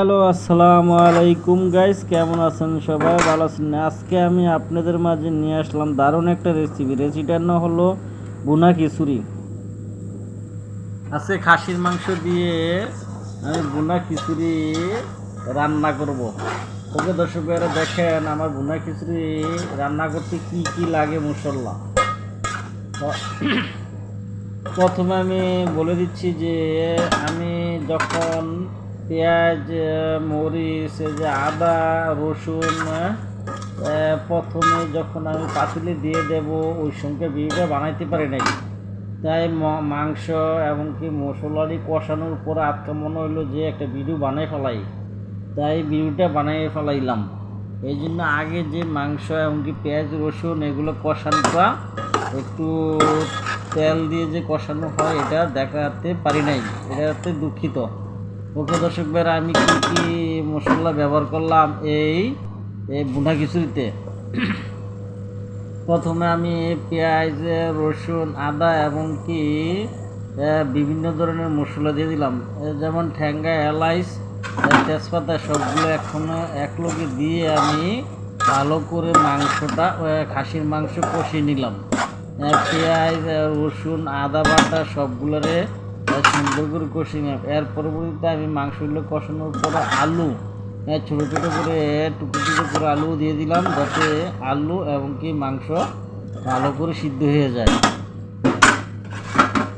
Hello, আসসালামু আলাইকুম guys কেমন আছেন সবাই? ভালো আছেন? আজকে আমি আপনাদের মাঝে নিয়ে আসলাম দারুণ একটা রেসিপি রেসিপিটার নাম হলো বুনা খিচুড়ি। আজকে খাসির মাংস দিয়ে আমি বুনা খিচুড়ি রান্না করব। ওকে দর্শক ভাইরা দেখেন আমার বুনা খিচুড়ি রান্না করতে কি কি লাগে মশলা প্রথমে আমি বলে দিচ্ছি যে আমি যখন পেঁয়াজ, মরিচ যে আদা, রসুন প্রথমে যখন আমি পাতিলে দিয়ে দেব, ওই সঙ্গে বিড়িটা বানাইতে পারি নাই। তাই মাংস এমনকি মশলারি কষানোর পরে আজকে মনে হলো যে একটা ভিডিও বানাই ফেলাই। তাই ভিডিওটা বানাই ফেলাইলাম। এই জন্য আগে যে মাংস এমনকি পেঁয়াজ, রসুন এগুলো কষানোটা একটু তেল দিয়ে যে কষানো হয়, এটা দেখাতে পারি নাই। এটাতে দুঃখিত। ওকে দর্শক ভাইরা, আমি কী কী মশলা ব্যবহার করলাম? এই বুনা খিচুড়িতে। প্রথমে আমি পেঁয়াজ, রসুন, আদা এবং কি বিভিন্ন ধরনের মশলা দিয়ে দিলাম। যেমন ঠ্যাঙ্গা, এলাইচ তেজপাতা, সবগুলো এখনও একলগে দিয়ে আমি ভালো করে মাংসটা খাসির মাংস কষিয়ে নিলাম। পেঁয়াজ, রসুন, আদা বাটা সবগুলোরে সুন্দর করে নিলাম এর পরবর্তীতে আমি মাংসগুলো কষানোর পরে আলু ছোটো ছোটো করে টুকরো টুকরো করে আলু দিয়ে দিলাম, যাতে আলু এবং কি মাংস ভালো করে সিদ্ধ হয়ে যায়।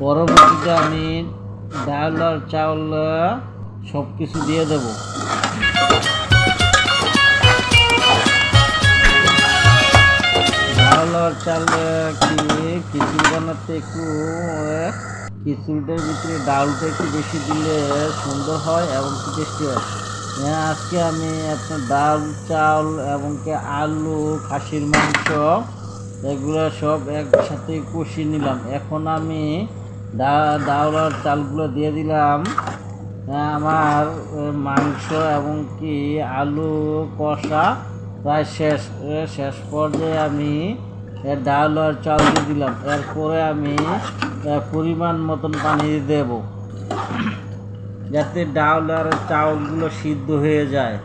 পরবর্তীতে আমি ডাল আর চাউল সব কিছু দিয়ে দেব। ডাল আর চাল কি, খিচুড়ি বানাতে একটু খিচুড়িটার ভিতরে ডালটা একটু বেশি দিলে সুন্দর হয় এবং কি টেস্টি হয়? হ্যাঁ আজকে আমি আপনার ডাল চাল এবং কি আলু খাসির মাংস এগুলো সব একসাথে কষিয়ে নিলাম। এখন আমি ডাল আর চালগুলো দিয়ে দিলাম। হ্যাঁ, আমার মাংস এবং কি আলু কষা প্রায় শেষ শেষ পর্যায়ে আমি এ ডাল আর চাল দিয়ে দিলাম। এরপরে আমি পরিমাণ মতন পানি দেব। যাতে ডাল আর চাউলগুলো সিদ্ধ হয়ে যায়।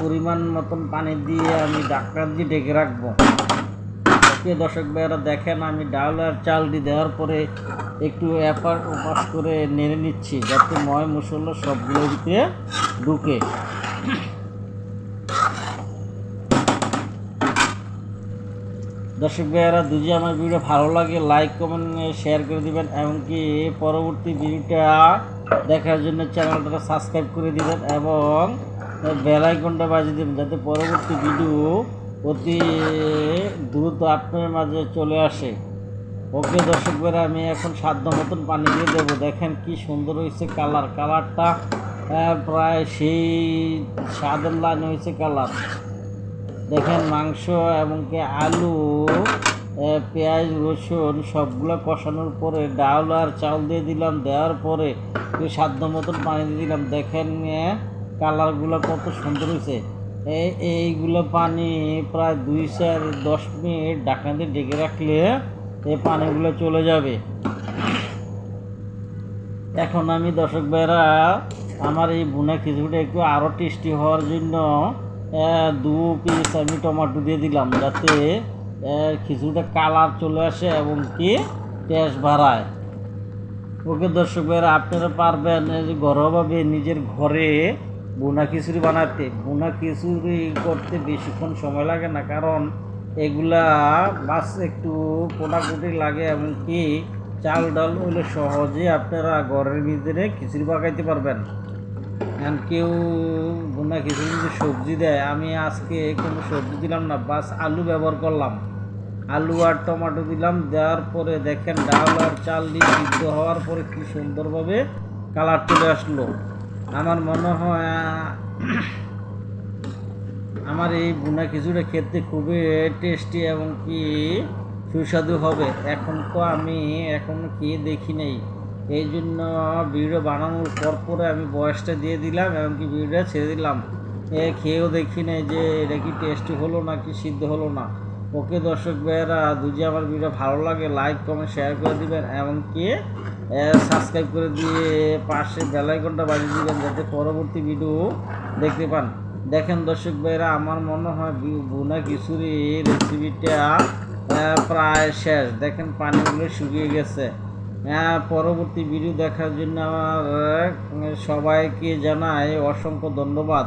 পরিমাণ মতন পানি দিয়ে আমি ডাক্তার দিয়ে ডেকে রাখব। ওকে, দর্শক ভাইয়েরা, দেখেন আমি ডাল আর চালটি দেওয়ার পরে একটু এপার ওপাশ করে নেড়ে নিচ্ছি, যাতে ময় মশলা সবগুলোর ভিতরে ঢুকে। দর্শক ভাইয়েরা, যদি আমার ভিডিও ভালো লাগে লাইক কমেন্ট শেয়ার করে দিবেন, এমনকি পরবর্তী ভিডিওটা দেখার জন্য চ্যানেলটা সাবস্ক্রাইব করে দিবেন এবং বেল আইকনটা বাজিয়ে দেবেন যাতে পরবর্তী ভিডিও অতি দ্রুত আপনার মাঝে চলে আসে। ওকে দর্শক ভাইরা আমি এখন সাধ্য মতন পানি দিয়ে দেবো। দেখেন কি সুন্দর হয়েছে কালার কালারটা প্রায় সেই স্বাদের লাইন হয়েছে কালার দেখেন মাংস এবং কি আলু পেঁয়াজ, রসুন সবগুলো কষানোর পরে ডাল আর চাউল দিয়ে দিলাম। দেওয়ার পরে সাধ্য মতন পানি দিয়ে দিলাম। দেখেন কালারগুলো কত সুন্দর হয়েছে। এই এইগুলো পানি প্রায় দুই চার দশ মিনিট ঢাকনা দিয়ে ডেকে রাখলে এই পানিগুলো চলে যাবে। এখন আমি দর্শক ভাইরা আমার এই বুনা খিচুড়িটা একটু আরও টেস্টি হওয়ার জন্য দু পিস আমি টমাটো দিয়ে দিলাম যাতে আহ, খিচুড়িটা কালার চলে আসে এবং কি টেস্ট বাড়ায়। ওকে দর্শক ভাইরা আপনারা পারবেন ঘরোয়াভাবে নিজের ঘরে বোনা খিচুড়ি বানাতে। বোনা খিচুড়ি করতে বেশিক্ষণ সময় লাগে না কারণ এগুলা বাস একটু কোটাকুটি লাগে এবং কি চাল ডাল হলে সহজে আপনারা ঘরের ভিতরে খিচুড়ি পাকাইতে পারবেন। এখন কেউ বোনা খিচুড়ি যদি সবজি দেয়, আমি আজকে কোনো সবজি দিলাম না, বাস আলু ব্যবহার করলাম। আলু আর টমেটো দিলাম, দেওয়ার পরে দেখেন ডাল আর চাল দিয়ে সিদ্ধ হওয়ার পরে কি সুন্দরভাবে কালার চলে আসলো। আমার মনে হয়, আমার এই বুনা খিচুড়ি খেতে খুবই টেস্টি এবং কি সুস্বাদু হবে। এখন তো আমি এখনও খেয়ে দেখি নাই। এই জন্য ভিডিও বানানোর পর পরে আমি বয়সটা দিয়ে দিলাম এমনকি ভিডিওটা ছেড়ে দিলাম। এ খেয়েও দেখি নাই যে এটা কি টেস্টি হলো না কি সিদ্ধ হলো না। ওকে দর্শক ভাইয়েরা, যদি আমার ভিডিও ভালো লাগে লাইক কমেন্ট শেয়ার করে দিবেন এমনকি সাবস্ক্রাইব করে দিয়ে পাশে বেলাইকনটা বাজিয়ে দিবেন, যাতে পরবর্তী ভিডিও দেখতে পান। দেখেন দর্শক ভাইয়েরা, আমার মনে হয় বুনা খিচুড়ি রেসিপিটা প্রায় শেষ। দেখেন পানিগুলো শুকিয়ে গেছে। পরবর্তী ভিডিও দেখার জন্য আমার সবাইকে জানাই অসংখ্য ধন্যবাদ।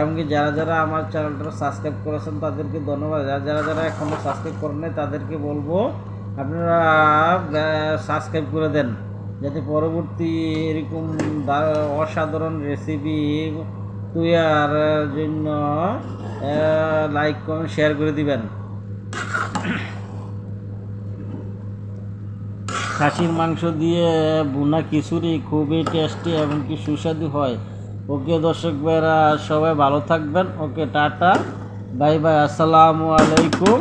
এমনকি যারা যারা আমার চ্যানেলটা সাবস্ক্রাইব করেছেন, তাদেরকে ধন্যবাদ। যারা যারা এখনও সাবস্ক্রাইব করেন নাই, তাদেরকে বলব, আপনারা সাবস্ক্রাইব করে দেন। যাতে পরবর্তী এরকম অসাধারণ রেসিপি তৈয়ার জন্য লাইক কমেন্ট শেয়ার করে দিবেন। খাসির মাংস দিয়ে বুনা খিচুড়ি খুবই টেস্টি এবং কি সুস্বাদু হয়। ওকে দর্শক ভাইরা, সবাই ভালো থাকবেন। ওকে, টাটা। বাই বাই, আসসালামু আলাইকুম।